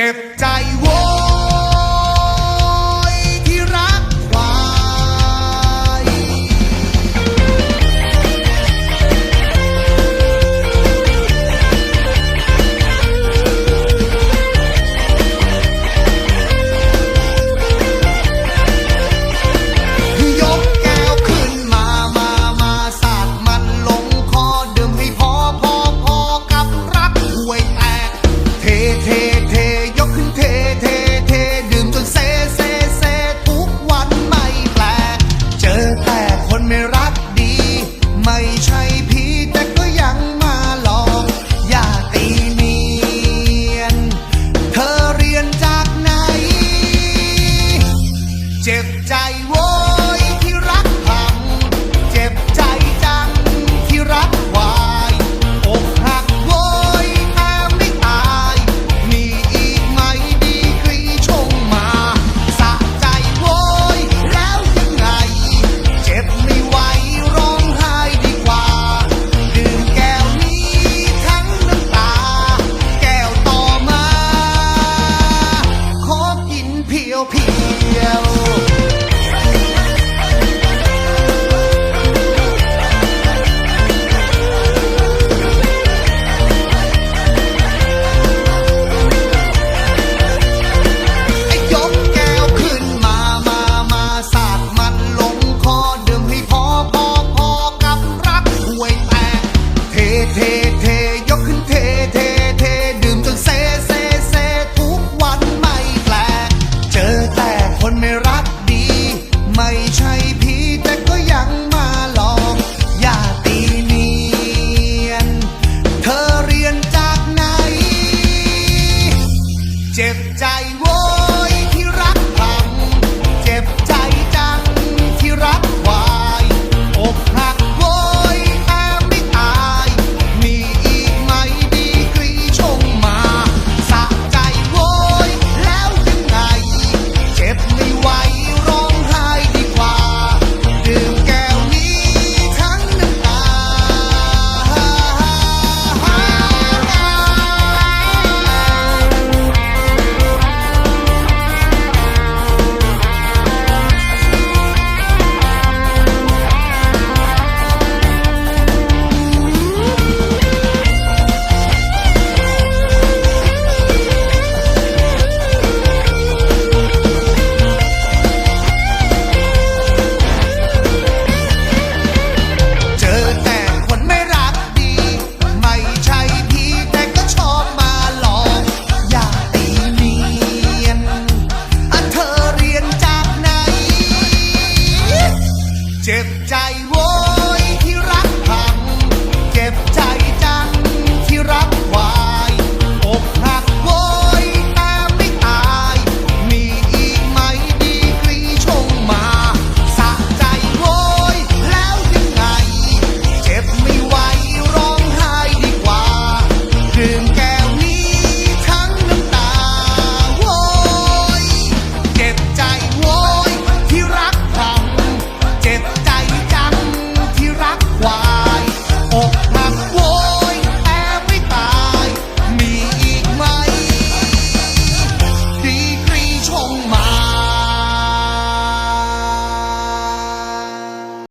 เจ็บใจโว้ยที่รักควาย ยกแก้วขึ้นมา มา มาสาดมันลงคอเดิมให้พอพอพอกับรักห่วยแตก เทเท เทเทเทดื่มจนเซเซเซทุกวันไม่แปลกเจอแต่คนไม่รัก